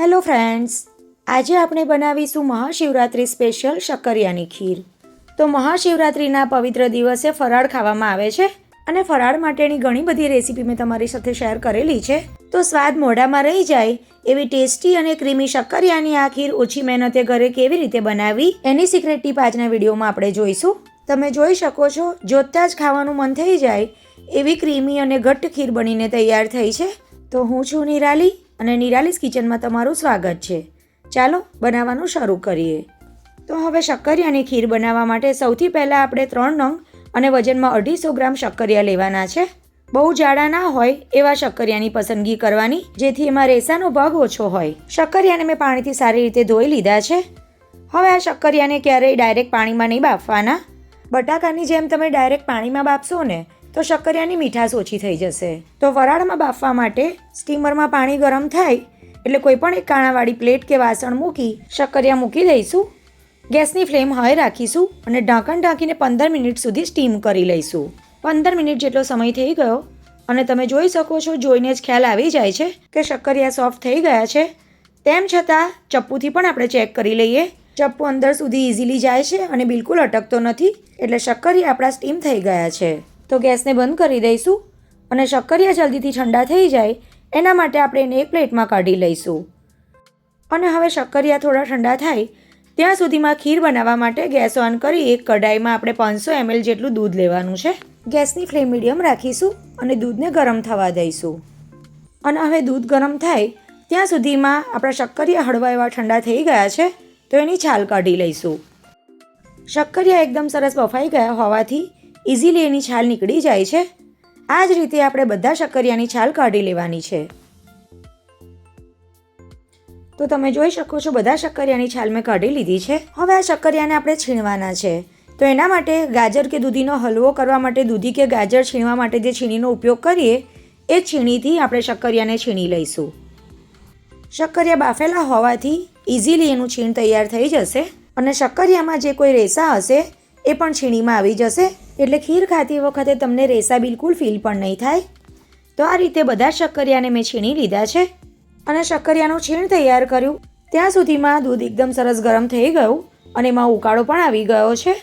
Hello friends, આજે આપણે બનાવીશું મહાશિવરાત્રિ સ્પેશિયલ શક્કરિયાની ખીર. તો મહાશિવરાત્રિના પવિત્ર દિવસે ફરાળ ખાવામાં આવે છે અને ફરાળ માટેની ઘણી બધી રેસીપી મેં તમારી સાથે શેર કરેલી છે. તો સ્વાદ મોઢામાં રહી જાય એવી ટેસ્ટી અને ક્રીમી શક્કરિયાની આ ખીર ઓછી મહેનતે ઘરે કેવી રીતે બનાવી એની સિક્રેટ ટીપ આજના વિડીયોમાં આપણે જોઈશું. તમે જોઈ શકો છો, જોતાં જ ખાવાનું મન થઈ જાય એવી ક્રીમી અને ઘટ્ટ ખીર બનીને તૈયાર થઈ છે. તો હું છું નિરાલી અને નિરાલીસ કિચનમાં તમારું સ્વાગત છે. ચાલો, બનાવવાનું શરૂ કરીએ. તો હવે શક્કરિયાની ખીર બનાવવા માટે સૌથી પહેલાં આપણે ત્રણ નંગ અને વજનમાં અઢીસો ગ્રામ શક્કરિયા લેવાના છે. બહુ જાડા ના હોય એવા શક્કરિયાની પસંદગી કરવાની, જેથી એમાં રેસાનો ભાગ ઓછો હોય. શક્કરિયાને મેં પાણીથી સારી રીતે ધોઈ લીધા છે. હવે આ શક્કરિયાને ક્યારેય ડાયરેક્ટ પાણીમાં નહીં બાફવાના. બટાકાની જેમ તમે ડાયરેક્ટ પાણીમાં બાફશો ને તો શક્કરિયાની મીઠાશ ઓછી થઈ જશે. તો વરાળમાં બાફવા માટે સ્ટીમરમાં પાણી ગરમ થાય એટલે કોઈ પણ એક કાણાવાળી પ્લેટ કે વાસણ મૂકી શક્કરિયા મૂકી દઈશું. ગેસની ફ્લેમ હાઈ રાખીશું અને ઢાંકણ ઢાંકીને પંદર મિનિટ સુધી સ્ટીમ કરી લઈશું. પંદર મિનિટ જેટલો સમય થઈ ગયો અને તમે જોઈ શકો છો, જોઈને જ ખ્યાલ આવી જાય છે કે શક્કરિયા સોફ્ટ થઈ ગયા છે. તેમ છતાં, ચપ્પુથી પણ આપણે ચેક કરી લઈએ. ચપ્પુ અંદર સુધી ઇઝીલી જાય છે અને બિલકુલ અટકતો નથી એટલે શક્કરિયા આપણા સ્ટીમ થઈ ગયા છે. તો ગેસને બંધ કરી દઈશું અને શક્કરિયા જલ્દીથી ઠંડા થઈ જાય, એના માટે આપણે એને એક પ્લેટમાં કાઢી લઈશું. અને હવે શક્કરિયા થોડા ઠંડા થાય, ત્યાં સુધીમાં ખીર બનાવવા માટે ગેસ ઓન કરી એક કઢાઈમાં આપણે પાંચસો એમએલ જેટલું દૂધ લેવાનું છે. ગેસની ફ્લેમ મીડિયમ રાખીશું અને દૂધને ગરમ થવા દઈશું. અને હવે દૂધ ગરમ થાય, ત્યાં સુધીમાં આપણા શક્કરિયા હળવા એવા ઠંડા થઈ ગયા છે, તો એની છાલ કાઢી લઈશું. શક્કરિયા એકદમ સરસ બફાઈ ગયા હોવાથી ઇઝીલી એની છાલ નીકળી જાય છે. આ જ રીતે આપણે બધા શક્કરિયાની છાલ કાઢી લેવાની છે. તો તમે જોઈ શકો છો, બધા શક્કરિયાની છાલ મેં કાઢી લીધી છે. હવે આ શક્કરિયાને આપણે છીણવાના છે. તો એના માટે ગાજર કે દૂધીનો હલવો કરવા માટે, દૂધી કે ગાજર છીણવા માટે જે છીણીનો ઉપયોગ કરીએ, એ છીણીથી આપણે શક્કરિયાને છીણી લઈશું. શક્કરિયા બાફેલા હોવાથી ઇઝીલી એનું છીણ તૈયાર થઈ જશે અને શક્કરિયામાં જે કોઈ રેસા હશે, એ પણ છીણીમાં આવી જશે. એટલે ખીર ખાતી વખતે તમને રેસા બિલકુલ ફીલ પણ નહીં થાય. તો આ રીતે બધા શક્કરિયાને મેં છીણી લીધા છે. અને શક્કરિયાનું છીણ તૈયાર કર્યું. ત્યાં સુધીમાં દૂધ એકદમ સરસ ગરમ થઈ ગયું અને એમાં ઉકાળો પણ આવી ગયો છે.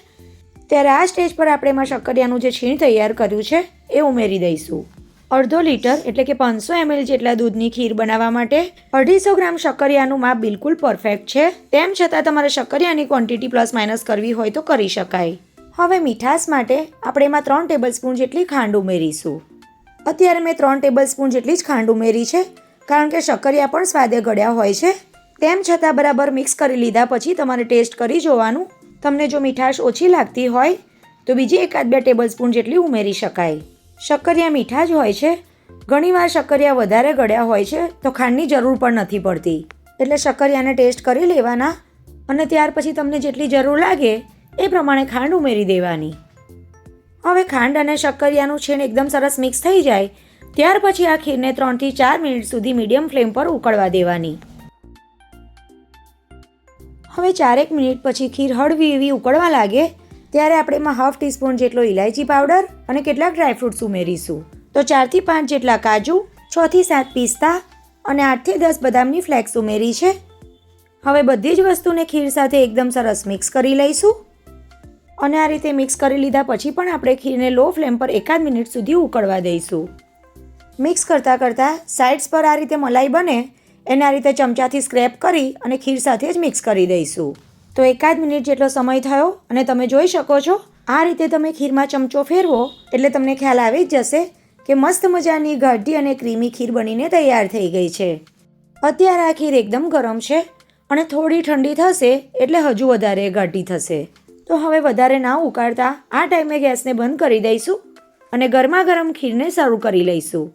ત્યારે આ સ્ટેજ પર આપણે એમાં શક્કરિયાનું જે છીણ તૈયાર કર્યું છે, એ ઉમેરી દઈશું. અડધો લીટર એટલે કે પાંચસો એમએલ જેટલા દૂધની ખીર બનાવવા માટે અઢીસો ગ્રામ શક્કરિયાનું માપ બિલકુલ પરફેક્ટ છે. તેમ છતાં તમારે શક્કરિયાની ક્વોન્ટિટી પ્લસ માઇનસ કરવી હોય તો કરી શકાય. હવે મીઠાશ માટે આપણે એમાં ત્રણ ટેબલ સ્પૂન જેટલી ખાંડ ઉમેરીશું. અત્યારે મેં ત્રણ ટેબલ સ્પૂન જેટલી જ ખાંડ ઉમેરી છે, કારણ કે શક્કરિયા પણ સ્વાદે ગળ્યા હોય છે. તેમ છતાં બરાબર મિક્સ કરી લીધા પછી તમારે ટેસ્ટ કરી જોવાનું. તમને જો મીઠાશ ઓછી લાગતી હોય, તો બીજી એકાદ બે ટેબલ સ્પૂન જેટલી ઉમેરી શકાય. શક્કરિયા મીઠા જ હોય છે. ઘણીવાર શક્કરિયા વધારે ગળ્યા હોય છે, તો ખાંડની જરૂર પણ નથી પડતી. એટલે શક્કરિયાને ટેસ્ટ કરી લેવાના અને ત્યાર પછી તમને જેટલી જરૂર લાગે એ પ્રમાણે ખાંડ ઉમેરી દેવાની. હવે ખાંડ અને શક્કરિયાનું છીણ એકદમ સરસ મિક્સ થઈ જાય, ત્યાર પછી આ ખીરને ત્રણથી ચાર મિનિટ સુધી મીડિયમ ફ્લેમ પર ઉકળવા દેવાની. હવે ચારેક મિનિટ પછી ખીર હળવી એવી ઉકળવા લાગે, ત્યારે આપણે એમાં હાફ ટીસ્પૂન જેટલો ઇલાયચી પાવડર અને કેટલાક ડ્રાયફ્રૂટ્સ ઉમેરીશું. તો ચારથી પાંચ જેટલા કાજુ, છથી સાત પિસ્તા અને આઠથી દસ બદામની ફ્લેક્સ ઉમેરી છે. હવે બધી જ વસ્તુને ખીર સાથે એકદમ સરસ મિક્સ કરી લઈશું. અને આ રીતે મિક્સ કરી લીધા પછી પણ આપણે ખીરને લો ફ્લેમ પર એકાદ મિનિટ સુધી ઉકળવા દઈશું. મિક્સ કરતાં કરતાં સાઇડ્સ પર આ રીતે મલાઈ બને, એને આ રીતે ચમચાથી સ્ક્રેપ કરી અને ખીર સાથે જ મિક્સ કરી દઈશું. તો એકાદ મિનિટ જેટલો સમય થયો અને તમે જોઈ શકો છો, આ રીતે તમે ખીરમાં ચમચો ફેરવો એટલે તમને ખ્યાલ આવી જ જશે કે મસ્ત મજાની ગાઢી અને ક્રીમી ખીર બનીને તૈયાર થઈ ગઈ છે. અત્યારે આ ખીર એકદમ ગરમ છે અને થોડી ઠંડી થશે એટલે હજુ વધારે ગાઢી થશે. તો હવે વધારે ના ઉકાળતા આ ટાઈમે ગેસને બંધ કરી દઈશું અને ગરમા ગરમ ખીરને સર્વ કરી લઈશું.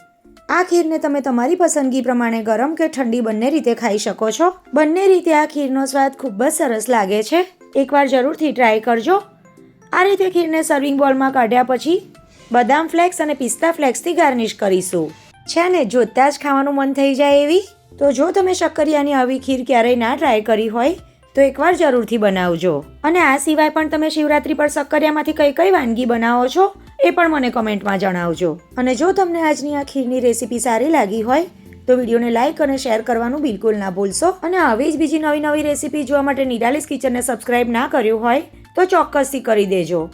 આ ખીરને તમે તમારી પસંદગી પ્રમાણે ગરમ કે ઠંડી બંને રીતે ખાઈ શકો છો. બંને રીતે આ ખીરનો સ્વાદ ખૂબ જ સરસ લાગે છે. એકવાર જરૂરથી ટ્રાય કરજો. આ રીતે ખીરને સર્વિંગ બોલમાં કાઢ્યા પછી બદામ ફ્લેક્સ અને પિસ્તા ફ્લેક્સથી ગાર્નિશ કરીશું. છે ને, જોતાં જ ખાવાનું મન થઈ જાય એવી? તો જો તમે શક્કરિયાની આવી ખીર ક્યારેય ના ટ્રાય કરી હોય તો એકવાર જરૂરથી બનાવજો. અને આ સિવાય પણ તમે શિવરાત્રી પર શક્કરિયામાંથી કઈ કઈ વાનગી બનાવો છો, એ પણ મને કમેન્ટમાં જણાવજો. અને જો તમને આજની આ ખીરની રેસીપી સારી લાગી હોય, તો વિડીયોને લાઇક અને શેર કરવાનું બિલકુલ ના ભૂલશો. અને આવી જ બીજી નવી નવી રેસીપી જોવા માટે નિરાલીસ કિચનને સબસ્ક્રાઇબ ના કર્યું હોય, તો ચોક્કસથી કરી દેજો.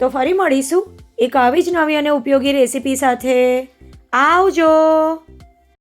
તો ફરી મળીશું એક આવી જ નવી અને ઉપયોગી રેસીપી સાથે. આવજો!